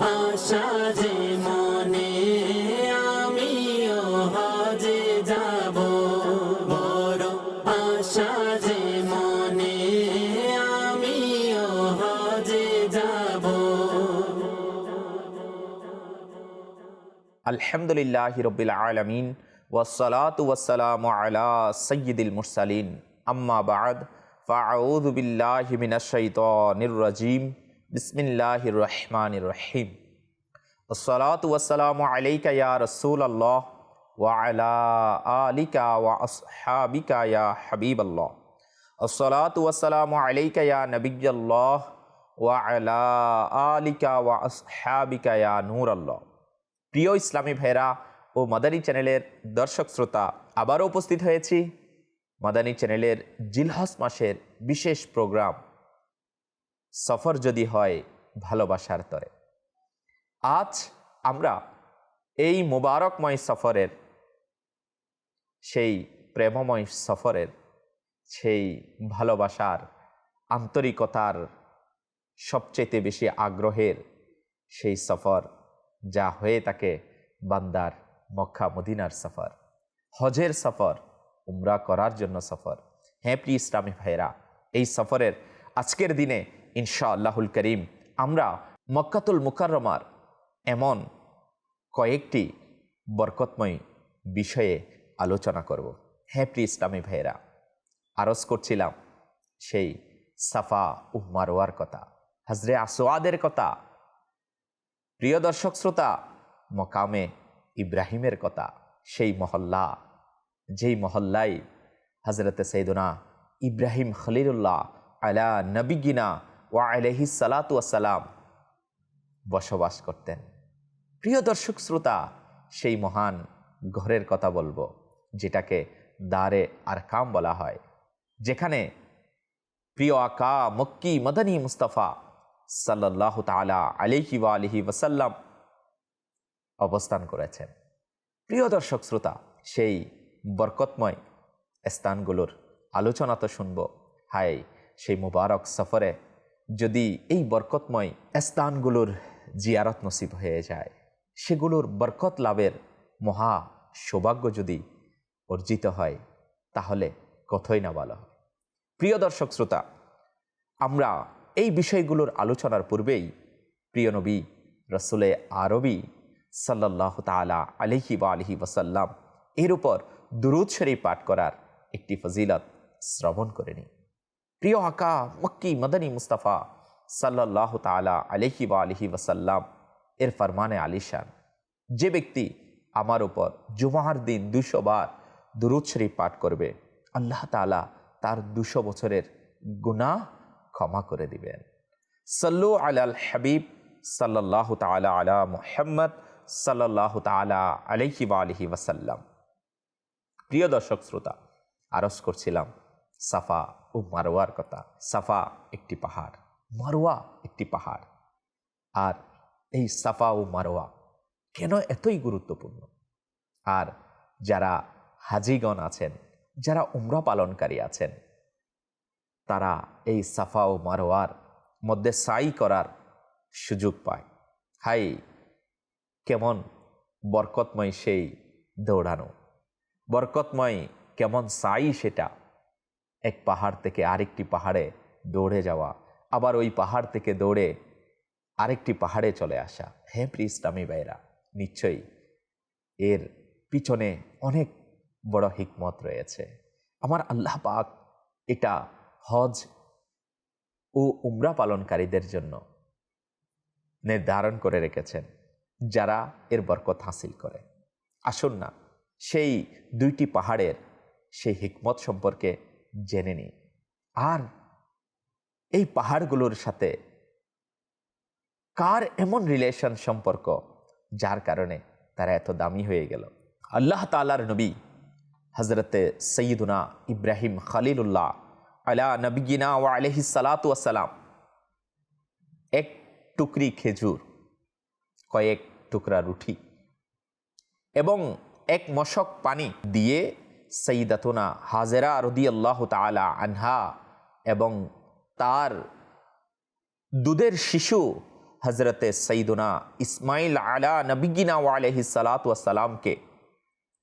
আশা যে মনে, আমিও হজে যাব। বড় আশা যে মনে, আমিও হজে যাব। আলহামদুলিল্লাহ রবিল আলমিন ওসলাত ওয়াসালাম আলা সৈয়দুল মুরসালিন। আম্মা বাদ ফাউদ বিল্লাহ মিনাশাইতানির রাজিম। বিসমিল্লাহির রহমানির রহিম ওসলাত ওয়াসালাম আলাইকা ইয়া রসুল আল্লাহ ওয়া আলা আলিকা ওয়া আসহাবিকা ইয়া হাবিব আল্লাহ ওয়াসালাম আলাইকা ইয়া নবিয়াল্লাহ ওয়া আলা আলিকা আসহাবিকা ইয়া নূর আল্লাহ প্রিয় ইসলামী ভাইরা ও মাদানী চ্যানেলের দর্শক শ্রোতা, আবারও উপস্থিত হয়েছি মাদানী চ্যানেলের জিলহস মাসের বিশেষ প্রোগ্রাম। সফর যদি হয় ভালোবাসার তরে। আজ আমরা এই মোবারকময় সফরের, সেই প্রেমময় সফরের, সেই ভালোবাসার, আন্তরিকতার সবচেয়ে বেশি আগ্রহের সেই সফর, যা হয়ে থাকে বান্দার মক্কা মদিনার সফর। হজের সফর, উমরা করার জন্য সফর। হ্যাঁ প্রিয় ইসলামী ভাইরা এই সফরের আজকের দিনে ইনশা আল্লাহুল করিম। আমরা মক্কাতুল মুকাররমার এমন কয়েকটি বরকতময় বিষয়ে আলোচনা করব। হ্যাঁ প্রিয় ইসলামী ভাইয়েরা, আরজ করছিলাম সেই সাফা ও মারোয়ার কথা, হাজরে আসোয়াদের কথা, প্রিয় দর্শক শ্রোতা, মকামে ইব্রাহিমের কথা, সেই মহল্লা, যেই মহল্লায় হজরত সৈদনা ইব্রাহিম খলিলুল্লাহ আলা নবিগিনা ওয়া আলহি সালাতু আসসালাম বসবাস করতেন। প্রিয় দর্শক শ্রোতা, সেই মহান ঘরের কথা বলব, যেটাকে দারে আর কাম বলা হয়, যেখানে প্রিয় আকা মক্কি মদনী মুস্তফা সাল্লাহ তালা আলিহি ওয়া আলিহি ওয়াসাল্লাম অবস্থান করেছেন। প্রিয় দর্শক শ্রোতা, সেই বরকতময় স্থানগুলোর আলোচনা তো শুনব। হাই সেই মুবারক সফরে যদি এই বরকতময় স্থানগুলোর জিয়ারত নসিব হয়ে যায়, সেগুলোর বরকত লাভের মহা সৌভাগ্য যদি অর্জিত হয়, তাহলে কথই না বলা প্রিয় দর্শক শ্রোতা, আমরা এই বিষয়গুলোর আলোচনার পূর্বেই প্রিয় নবী রসুলে আরবি সাল্লাহ তালা আলহি বা আলহি ওসাল্লাম এর উপর দুরুদ শরীফ পাঠ করার একটি ফজিলত শ্রবণ করে নিই। প্রিয় আকা, মক্কি মদনী মুস্তাফা সাল্লাহ তালা আলহি বা আলহি ওসাল্লাম এর ফরমানে আলিশান যে ব্যক্তি আমার উপর জুমার দিন দুশো বার দুরুদ শরীফ পাঠ করবে, আল্লাহ তালা তার দুশো বছরের গুনাহ ক্ষমা করে দিবেন। সল্লু আলাল হাবিব সাল্লাহ তালা আলা মোহাম্মদ সাল্লাহ তালা আলহি বা আলহি ওয়াসাল্লাম। প্রিয় দর্শক, শ্রোতা আরস করছিলাম সাফা ও মারোয়ার কথা। সাফা একটি পাহাড় মারোয়া একটি পাহাড়। আর এই সাফা ও মারোয়া কেন এতই গুরুত্বপূর্ণ? আর যারা হাজিগণ আছেন, যারা উমরা পালনকারী আছেন, তারা এই সাফা ও মারোয়ার মধ্যে সাই করার সুযোগ পায়। হাই, কেমন বরকতময় সেই দৌড়ানো। বরকতময় কেমন সাই সেটা এক পাহাড় থেকে আরেকটি পাহাড়ে দৌড়ে যাওয়া, আবার ওই পাহাড় থেকে দৌড়ে আরেকটি পাহাড়ে চলে আসা। হ্যাঁ প্রি ইসলামী ভাইরা, নিশ্চয়ই এর পিছনে অনেক বড় হিকমত রয়েছে। আমার আল্লাহ পাক এটা হজ ও উমরা পালনকারীদের জন্য নির্ধারণ করে রেখেছেন, যারা এর বরকত হাসিল করে। আসুন না, সেই দুইটি পাহাড়ের সেই হিকমত সম্পর্কে জেনে নিই আর এই পাহাড়গুলোর সাথে কার এমন রিলেশন সম্পর্ক যার কারণে তারা এত দামি হয়ে গেল? আল্লাহ তালার নবী হজরতে সঈদুনা ইব্রাহিম খালিলুল্লাহ আলা নবীনা ও আলহি সালাতাম এক টুকরি খেজুর, কয়েক টুকরা রুটি এবং এক মশক পানি দিয়ে সঈদাতুনা হাজেরা রদি আল্লাহ তালা আনহা এবং তার দুধের শিশু হজরতে সঈদুনা ইসমাইল আলা নবিগিনা ওয়ালহি সালাতামকে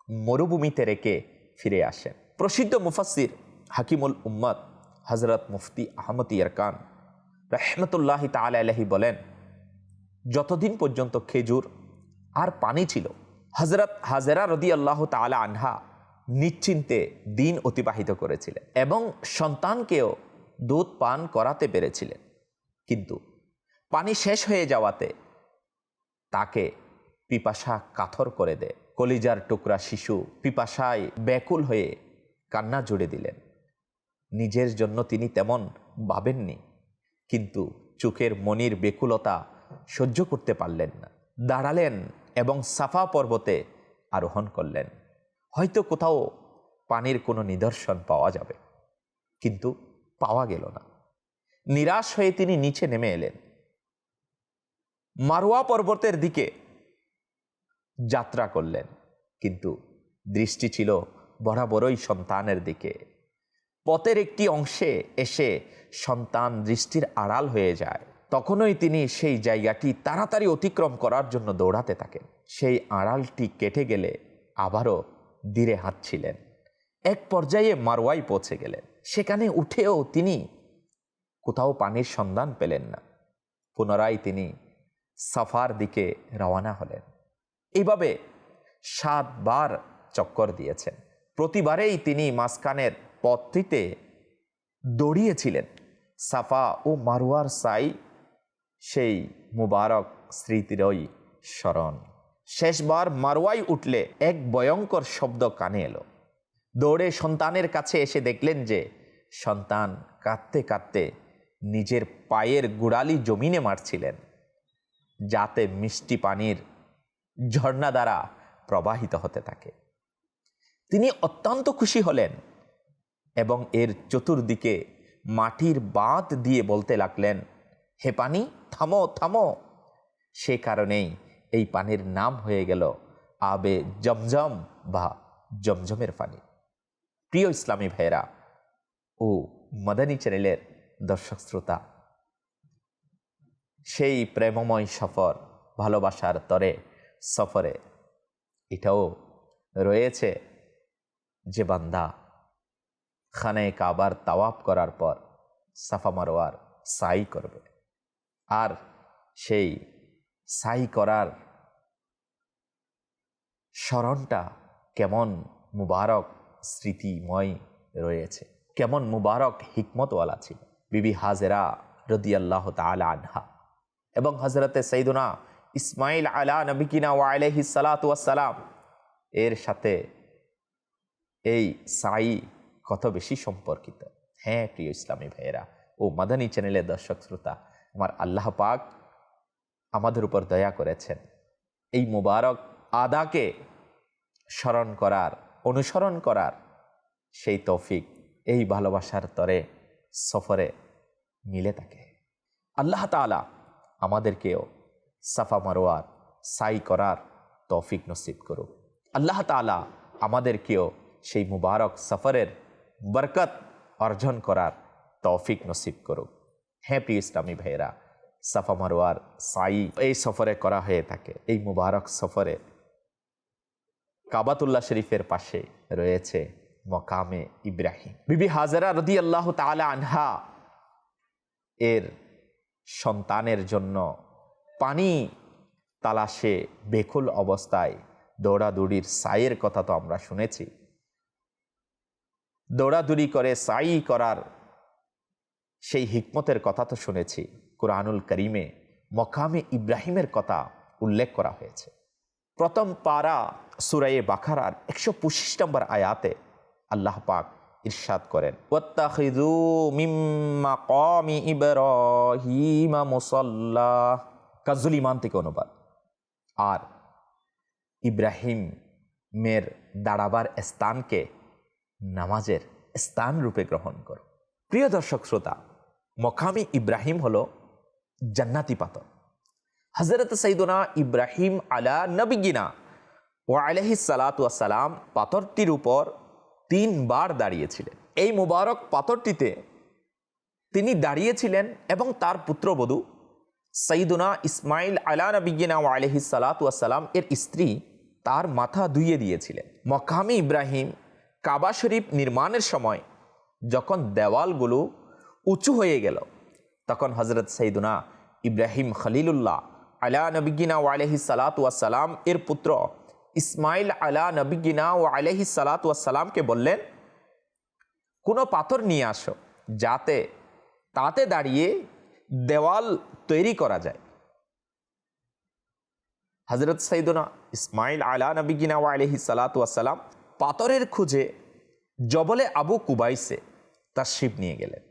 মরুভূমিতে রেখে ফিরে আসেন। প্রসিদ্ধ মুফাসির হাকিমুল উম্মদ হজরত মুফতি আহমদ ইয়ারকান রহমতুল্লাহ তালা আলহি বলেন, যতদিন পর্যন্ত খেজুর আর পানি ছিল হজরত হাজেরা রদি আল্লাহ তালা আনহা নিশ্চিন্তে দিন অতিবাহিত করেছিলেন এবং সন্তানকেও দুধ পান করাতে পেরেছিলেন। কিন্তু পানি শেষ হয়ে যাওয়াতে তাকে পিপাসা কাথর করে দেয়। কলিজার টুকরা শিশু পিপাসায় ব্যাকুল হয়ে কান্না জুড়ে দিলেন। নিজের জন্য তিনি তেমন ভাবেননি, কিন্তু চোখের মনির বেকুলতা সহ্য করতে পারলেন না। দাঁড়ালেন এবং সাফা পর্বতে আরোহণ করলেন। হয়তো কোথাও পানির কোনো নিদর্শন পাওয়া যাবে। কিন্তু পাওয়া গেল না। নিরাশ হয়ে তিনি নিচে নেমে এলেন। মারোয়া পর্বতের দিকে যাত্রা করলেন, কিন্তু দৃষ্টি ছিল বরাবরই সন্তানের দিকে। পথের একটি অংশে এসে সন্তান দৃষ্টির আড়াল হয়ে যায়। তখনই তিনি সেই জায়গাটি তাড়াতাড়ি অতিক্রম করার জন্য দৌড়াতে থাকেন। সেই আড়ালটি কেটে গেলে আবারও ধীরে হাঁটছিলেন। এক পর্যায়ে মারোয়াই পৌঁছে গেলেন। সেখানে উঠেও তিনি কোথাও পানির সন্ধান পেলেন না। পুনরায় তিনি সাফার দিকে রওনা হলেন। এইভাবে সাতবার চক্কর দিয়েছেন। প্রতিবারেই তিনি মাঝখানের পথটিতে দৌড়িয়েছিলেন। সাফা ও মারুয়ার সাই সেই মুবারক স্মৃতিরই স্মরণ। শেষবার মারোয়াই উঠলে এক ভয়ঙ্কর শব্দ কানে এলো। দৌড়ে সন্তানের কাছে এসে দেখলেন যে, সন্তান কাঁদতে কাঁদতে নিজের পায়ের গুড়ালি জমিনে মারছিলেন, যাতে মিষ্টি পানির ঝর্ণা দ্বারা প্রবাহিত হতে থাকে। তিনি অত্যন্ত খুশি হলেন এবং এর চতুর্দিকে মাটির বাঁধ দিয়ে বলতে লাগলেন, হে পানি, থামো থামো। সে কারণেই এই পানির নাম হয়ে গেল আবে জমজম বা জমজমের পানি। প্রিয় ইসলামী ভাইয়েরা ও মাদানী চ্যানেলের দর্শক শ্রোতা, সেই প্রেমময় সফর ভালোবাসার তরে সফরে এটাও রয়েছে যে বান্দা খানে কাবার তাওয়াপ করার পর সাফা মারোয়ার সাই করবে। আর সেই সাই করার স্মরণটা কেমন মুবারক স্মৃতিময় রয়েছে? কেমন মুবারক হিকমতওয়ালা ছিল? বিবি হাজেরা রদি আল্লাহ তালা আনহা এবং হজরতে সৈদুনা ইসমাইল আলা নবিকিনা ওয়াইলহি সালাতাম এর সাথে এই সাই কত বেশি সম্পর্কিত। হ্যাঁ প্রিয় ইসলামী ভাইয়েরা ও মাদানী চ্যানেলের দর্শক শ্রোতা, আমার আল্লাহ পাক আমাদের উপর দয়া করেছেন। এই মুবারক আদাকে স্মরণ করার, অনুসরণ করার সেই তৌফিক এই ভালোবাসার তরে, সফরে মিলে থাকে। আল্লাহ তালা আমাদেরকেও সাফা মারোয়ার সাই করার তৌফিক নসিব করুক। আল্লাহ তালা আমাদেরকেও সেই মুবারক সফরের বরকত অর্জন করার তৌফিক নসিব করুক। হ্যাঁ প্রিয় ইসলামী ভাইয়েরা সাফা মারোয়ার সাই এই সফরে করা হয়ে থাকে। এই মুবারক সফরে কাবাতুল্লাহ শরীফের পাশে রয়েছে মকামে ইব্রাহিম। বিবি হাজারা রদি আল্লাহ তালা আনহা এর সন্তানের জন্য পানি তালাশে বেকুল অবস্থায় দৌড়াদৌড়ির সাইয়ের কথা তো আমরা শুনেছি। দৌড়াদৌড়ি করে সাই করার সেই হিকমতের কথা তো শুনেছি। কোরআনুল করিমে মকামে ইব্রাহিমের কথা উল্লেখ করা হয়েছে। প্রথম পারা সুরায়ে বাখারার একশো পঁচিশ নম্বর আয়াতে আল্লাহ পাক ইরশাদ করেন কাজুল ইমান থেকে অনুবাদ। আর ইব্রাহিম মের দাঁড়াবার স্থানকে নামাজের স্থান রূপে গ্রহণ করো প্রিয় দর্শক, শ্রোতা, মকামি ইব্রাহিম হলো জান্নাতি পাথর। হজরত সৈদুনা ইব্রাহিম আলা নবিগিনা ও আলহি সালাতাম পাথরটির উপর তিনবার দাঁড়িয়েছিলেন। এই মুবারক পাথরটিতে তিনি দাঁড়িয়েছিলেন এবং তার পুত্রবধূ সঈদুনা ইসমাইল আলা নবীনা আলহি সালাতাম এর স্ত্রী তার মাথা ধুইয়ে দিয়েছিলেন। মকামি ইব্রাহিম কাবা শরীফ নির্মাণের সময় যখন দেওয়ালগুলো উঁচু হয়ে গেল, তখন হজরত সঈদুনা ইব্রাহিম খলিলুল্লাহ আলা নবীনা আলহি সালাতাম এর পুত্র ইসমাইল আলা নবীনা ও আলহি সালাতামকে বললেন, কোনো পাথর নিয়ে আসো যাতে তাতে দাঁড়িয়ে দেওয়াল তৈরি করা যায়। হজরত সৈদনা ইসমাইল আলা নবীনা আলহি সালাতাম পাথরের খুঁজে জবলে আবু কুবাইসে তার শিব নিয়ে গেলেন।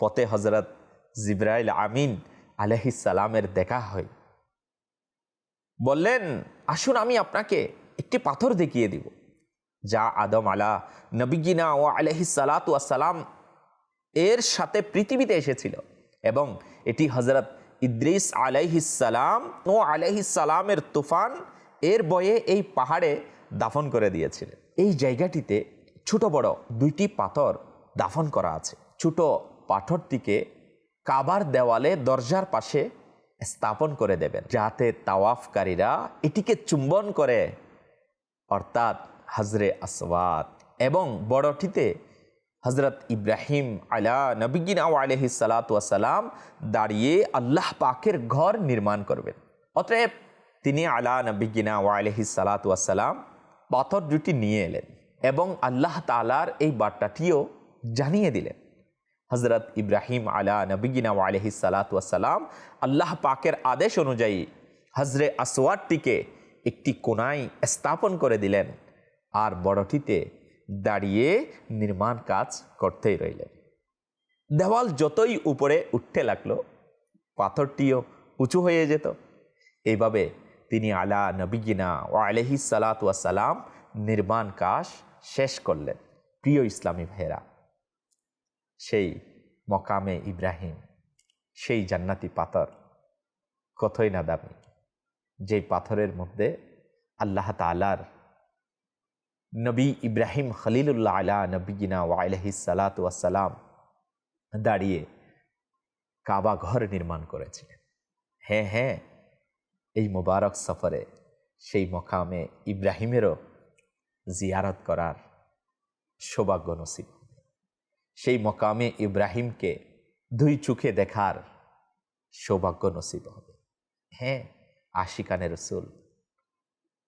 পথে হজরত জিব্রাইল আমিন আলহিসালামের দেখা হয়। বললেন, আসুন আমি আপনাকে একটি পাথর দেখিয়ে দিব, যা আদম আলা নবীনা ও আলহি সালাতাম এর সাথে পৃথিবীতে এসেছিল এবং এটি হজরত ইদ্রিস আলাইহিসালাম ও আলাইহিসালামের তুফান এর বয়ে এই পাহাড়ে দাফন করে দিয়েছিলেন। এই জায়গাটিতে ছোট বড় দুইটি পাথর দাফন করা আছে। ছোট পাথরটিকে কাবার দেওয়ালে দরজার পাশে স্থাপন করে দেবেন। যাতে তাওয়াফকারীরা এটিকে চুম্বন করে। অর্থাৎ হজরে আসওয়াত এবং বড়টিতে হজরত ইব্রাহিম আলা নবীনা আলহি সালাতাম দাঁড়িয়ে আল্লাহ পাকের ঘর নির্মাণ করবেন। অতএব তিনি আলা নবীনা আলহি সালাতাম পাথর দুটি নিয়ে এলেন এবং আল্লাহ তালার এই বার্তাটিও জানিয়ে দিলেন। হজরত ইব্রাহিম আলা নবীনা আলহি সালাতাম আল্লাহ পাকের আদেশ অনুযায়ী হজরে আসওয়ারটিকে একটি কোনায় স্থাপন করে দিলেন আর বড়টিতে দাঁড়িয়ে নির্মাণ কাজ করতেই রইলেন। দেওয়াল যতই উপরে উঠতে লাগল, পাথরটিও উঁচু হয়ে যেত। এইভাবে তিনি আলা নবীনা ও আলহি সালাতাম নির্মাণ কাজ শেষ করলেন। প্রিয় ইসলামী ভাইয়েরা সেই মকামে ইব্রাহিম, সেই জান্নাতি পাথর, কতই না দামি, যেই পাথরের মধ্যে আল্লাহ তালার নবী ইব্রাহিম খলিলুল্লাহ আলা নবীনা ওয়াইলহি সালাতাম দাঁড়িয়ে কাবা ঘর নির্মাণ করেছিলেন। হ্যাঁ হ্যাঁ এই মোবারক সফরে সেই মকামে ইব্রাহিমেরও জিয়ারত করার সৌভাগ্য নসিব। সেই মকামে ইব্রাহিমকে দুই চোখে দেখার সৌভাগ্য নসিব হবে। হ্যাঁ আশিকানের রসুল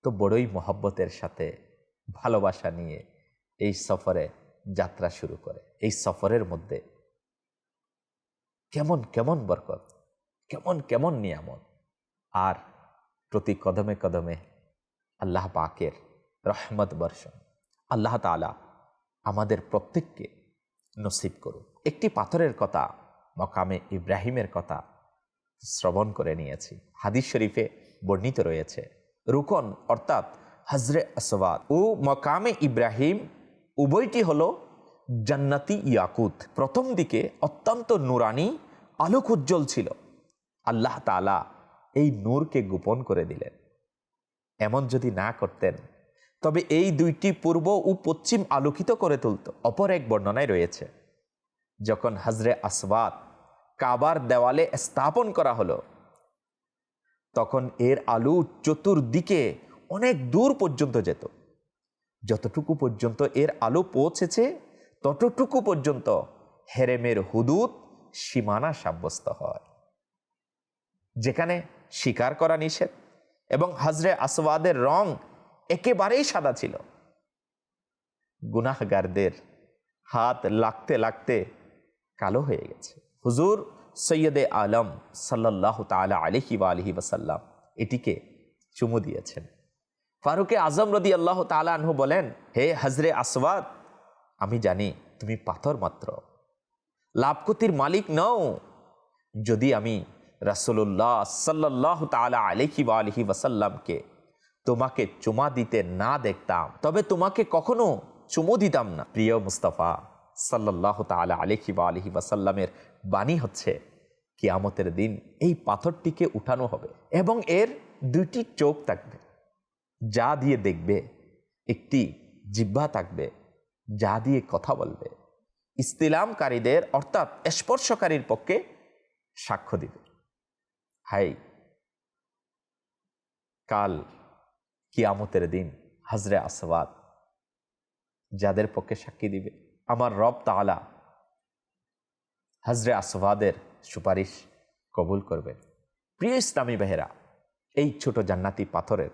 তো বড়ই মহব্বতের সাথে ভালোবাসা নিয়ে এই সফরে যাত্রা শুরু করে। এই সফরের মধ্যে কেমন কেমন বরকত, কেমন কেমন নিয়ামত। আর প্রতি কদমে কদমে আল্লাহ পাকের রহমত বর্ষণ। আল্লাহ তালা আমাদের প্রত্যেককে নসিব করুন একটি পাথরের কথা, মকামে ইব্রাহিমের কথা শ্রবণ করে নিয়েছি। হাদিস শরীফে বর্ণিত রয়েছে, রুকন অর্থাৎ হজরে আসবাদ ও মকামে ইব্রাহিম উভয়টি হল জান্নাতি ইয়াকুত। প্রথম দিকে অত্যন্ত নুরানি, আলোক উজ্জ্বল ছিল। আল্লাহ তালা এই নূরকে গোপন করে দিলেন। এমন যদি না করতেন তবে এই দুইটি পূর্ব ও পশ্চিম আলোকিত করে তুলত। অপর এক বর্ণনায় রয়েছে, যখন হজরে আসবাদ কাবার দেওয়ালে স্থাপন করা হলো, তখন এর আলু চতুর্দিকে অনেক দূর পর্যন্ত যেত। যতটুকু পর্যন্ত এর আলো পৌঁছেছে, ততটুকু পর্যন্ত হেরেমের হুদুদ সীমানা সাব্যস্ত হয়, যেখানে শিকার করা নিষেধ এবং হাজরে আসওয়াদের রং একেবারেই সাদা ছিল। গুনাহগারদের হাত লাগতে লাগতে কালো হয়ে গেছে। হুজুর সৈয়দে আলম সাল্লাহ তালা আলহি বা আলহি ওসাল্লাম এটিকে চুমু দিয়েছেন। ফারুকে আজম রদি আল্লাহ তালাহু বলেন, হে হজরে আসওয়াদ, আমি জানি তুমি পাথর মাত্র। লাভকতির মালিক নও। যদি আমি রাসুল্লাহ সাল্লাহ তালা আলহি বা আলহি ওয়াসাল্লামকে তোমাকে চুমা দিতে না দেখতাম, তবে তোমাকে কখনো চুমো দিতাম না। প্রিয় মুস্তফা সাল্লাহ তালা আলহি বা আলহি ওয়াসাল্লামের বাণী হচ্ছে, কিয়ামতের দিন এই পাথরটিকে উঠানো হবে এবং এর দুইটি চোখ থাকবে, যা দিয়ে দেখবে, একটি জিহ্বা থাকবে, যা দিয়ে কথা বলবে। ইস্তিলামকারীদের, অর্থাৎ স্পর্শকারীর পক্ষে সাক্ষ্য দিবে। হাই, কাল কিয়ামতের দিন হাজরে আসবাদ যাদের পক্ষে সাক্ষী দিবে। আমার রব তালা হাজরে আসবাদের সুপারিশ কবুল করবেন। প্রিয় ইসলামী বেহেরা এই ছোট জান্নাতি পাথরের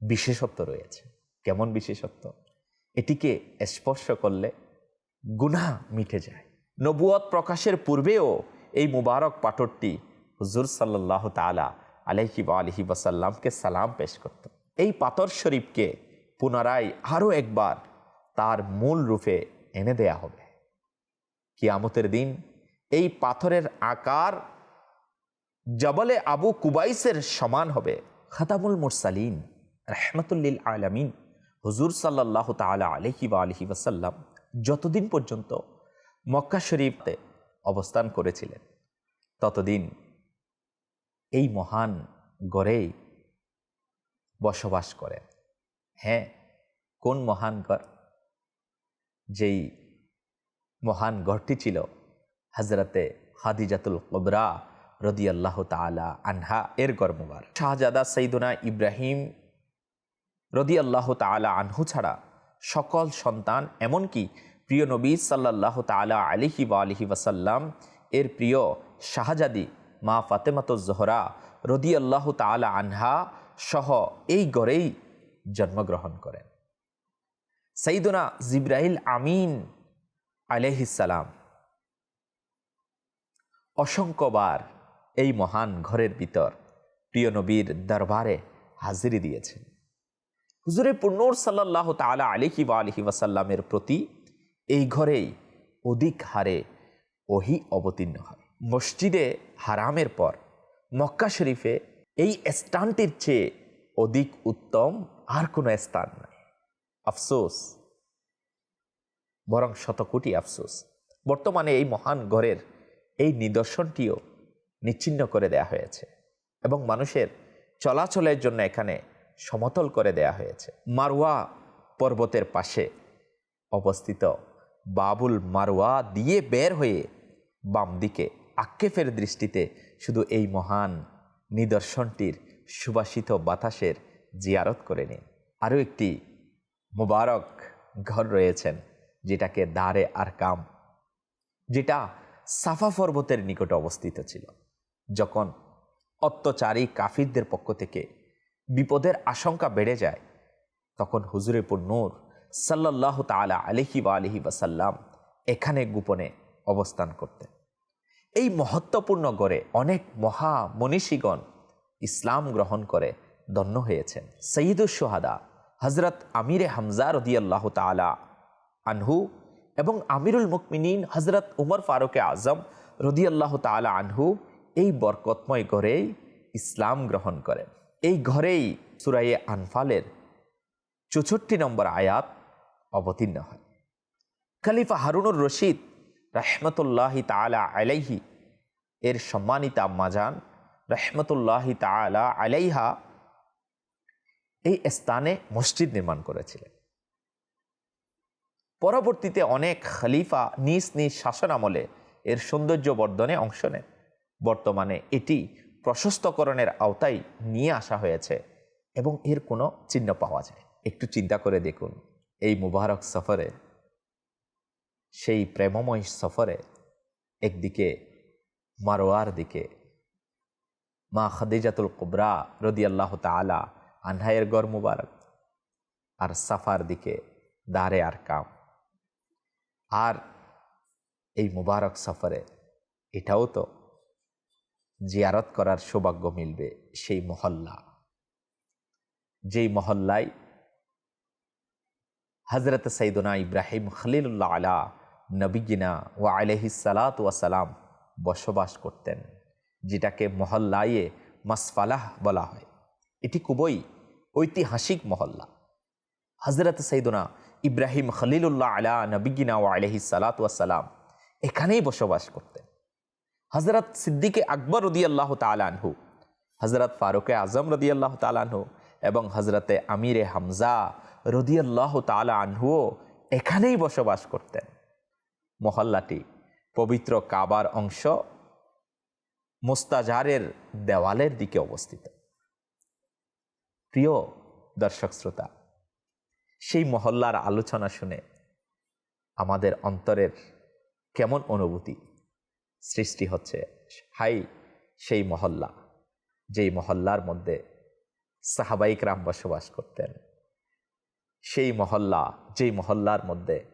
বিশেষত্ব রয়েছে। কেমন বিশেষত্ব? এটিকে স্পর্শ করলে গুনাহ মিটে যায়। নবুয়ত প্রকাশের পূর্বেও এই মুবারক পাথরটি হুজুর সাল্লাহ তালা আলহি বা আলহি বাসাল্লামকে সালাম পেশ করত। এই পাথর শরীফকে পুনরায় আরও একবার তার মূল রূপে এনে দেয়া হবে। কিয়ামতের দিন এই পাথরের আকার জবলে আবু কুবাইসের সমান হবে। খাতামুল মুরসালিন, রহমতুল্লিল আলমিন, হুজুর সাল্লাহ তালা আলহি বা আলহি ওয়াসাল্লাম যতদিন পর্যন্ত মক্কা শরীফতে অবস্থান করেছিলেন, ততদিন এই মহান গড়েই বসবাস করেন হ্যাঁ কোন মহান গড়? যেই মহান গড়টি ছিল হজরতে হাদিজাতুল কবরা রদি আল্লাহ তালা আনহা, এর গর্মবার শাহজাদা সৈদুনা ইব্রাহিম রদি আল্লাহ তালা আনহু ছাড়া সকল সন্তান, এমনকি প্রিয় নবী সাল্লাহ তালা আলিহি বা আলিহি ওয়াসাল্লাম, এর প্রিয় শাহজাদি মা ফাতেমাত জোহরা রদি আল্লাহ তালা আনহা সহ এই গড়েই জন্মগ্রহণ করেন। সৈদুনা জিব্রাহিল আমিন আলহিসাল্লাম অসংখ্যবার এই মহান ঘরের ভিতর প্রিয় নবীর দরবারে হাজিরি দিয়েছেন। হুজুরে পূর্ণর সাল্লাহ তালা আলিহি বা আলহি ওয়াসাল্লামের প্রতি এই ঘরেই অধিক হারে ওহি অবতীর্ণ হয়। মসজিদে হারামের পর মক্কা শরীফে এই স্থানটির চেয়ে অধিক উত্তম আর কোনো স্থান নাই। আফসোস। বরং শতকোটি আফসোস। বর্তমানে এই মহান ঘরের এই নিদর্শনটিও নিচ্ছিন্ন করে দেয়া হয়েছে এবং মানুষের চলাচলের জন্য এখানে সমতল করে দেয়া হয়েছে। মারওয়া পর্বতের পাশে অবস্থিত বাবুল মারওয়া দিয়ে বের হয়ে বাম দিকে আক্ষেপের দৃষ্টিতে শুধু এই মহান নিদর্শনটির সুবাসিত বাতাসের জিয়ারত করে নিন। আরও একটি মুবারক ঘর রয়েছেন, যেটাকে দারে আর কাম যেটা সাফা পর্বতের নিকটে অবস্থিত ছিল, যখন অত্যাচারী কাফিরদের পক্ষ থেকে বিপদের আশঙ্কা বেড়ে যায়, তখন হুজুরেপুর নূর সাল্লাহ তালা আলহি বা আলহি বাসাল্লাম এখানে গোপনে অবস্থান করতেন। এই মহত্বপূর্ণ গড়ে অনেক মহা মনীষীগণ ইসলাম গ্রহণ করে দন্য হয়েছেন। সঈদুল সোহাদা হজরত আমিরে হামজা রদিয়াল্লাহ তালা আনহু এবং আমিরুল মুকমিনিন হজরত উমর ফারুকে আজম রদিয়াল্লাহ তালা আনহু এই বরকতময় ঘরেই ইসলাম গ্রহণ করেন। এই ঘরেই সুরাইয়ে আনফালের চৌষট্টি নম্বর আয়াত অবতীর্ণ হয়। খলিফা হারুনুর রশিদ রহমতুল্লাহি তালা আলাইহি, এর সম্মানিত আম্মাজান রহমতুল্লাহি তালা আলাইহা, এই স্থানে মসজিদ নির্মাণ করেছিলেন। পরবর্তীতে অনেক খলিফা নিজ নিজ শাসন আমলে এর সৌন্দর্য বর্ধনে অংশ নেন। বর্তমানে এটি প্রশস্তকরণের আওতায় নিয়ে আসা হয়েছে এবং এর কোনো চিহ্ন পাওয়া যায়। একটু চিন্তা করে দেখুন এই মুবারক সফরে। সেই প্রেমময় সফরে একদিকে মারোয়ার দিকে। মা খাদিজাতুল কুবরা রদি আল্লাহ তালা আনহায়ের গড় মুবারক আর সাফার দিকে দারে আর কাম। আর এই মুবারক সফরে এটাও তো জিয়ারত করার সৌভাগ্য মিলবে সেই মহল্লা। যেই মহল্লায় হজরত সৈদনা ইব্রাহিম খলিল্লাহ আলা নবীনা ও আলহি সালাত ওয়াসালাম বসবাস করতেন, যেটাকে মহল্লায়ে মাসফালাহ বলা হয়। এটি খুবই ঐতিহাসিক মহল্লা। হজরত সৈদনা ইব্রাহিম খলিলুল্লাহ আলা নবীনা ও আলহি সালাত ওয়াসালাম এখানেই বসবাস করতেন। হজরত সিদ্দিকে আকবর রদি আল্লাহ তালানহু হজরত ফারুকে আজম রদি আল্লাহ তালানহু এবং হজরতে আমিরে হামজা রদি আল্লাহ তালা আনহুও এখানেই বসবাস করতেন। মহল্লাটি পবিত্র কাবার অংশ মোস্তাজারের দেওয়ালের দিকে অবস্থিত। প্রিয় দর্শক শ্রোতা, সেই মহল্লার আলোচনা শুনে আমাদের অন্তরের কেমন অনুভূতি সৃষ্টি হচ্ছে হাই সেই মহল্লা, যেই মহল্লার মধ্যে সাহাবাইক রাম বসবাস করতেন। সেই মহল্লা, যেই মহল্লার মধ্যে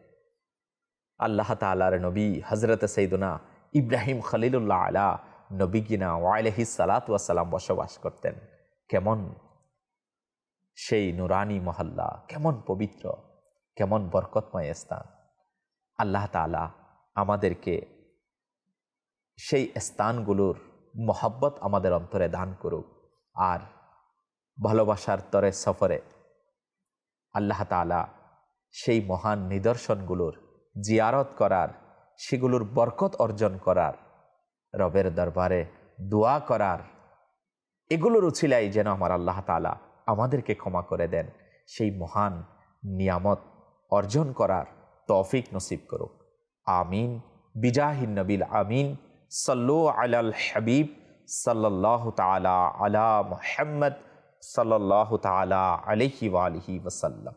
আল্লাহ তালার নবী হজরত সৈদুনা ইব্রাহিম খলিলুল্লাহ আলা নবীগিনা ওয়াইলহি সালাতাম বসবাস করতেন। কেমন সেই নুরানি মহল্লা, কেমন পবিত্র, কেমন বরকতময় স্থান। আল্লাহ তালা আমাদেরকে সেই স্থানগুলোর মহাব্বত আমাদের অন্তরে দান করুক আর ভালোবাসার তরে সফরে আল্লাহ তালা সেই মহান নিদর্শনগুলোর জিয়ারত করার, সেগুলোর বরকত অর্জন করার, রবের দরবারে দোয়া করার। এগুলোর উছিলাই যেন আমার আল্লাহ তালা আমাদেরকে ক্ষমা করে দেন, সেই মহান নিয়ামত অর্জন করার তৌফিক নসিব করুক। আমিন। বিজাহিন নবিল আমিন। সাল্লু আলাল হাবিব। সাল্লাহ তালা আলা মোহাম্মদ। সাল্লাহ তালা আলহি ওয়ালিহি ওসাল্লাম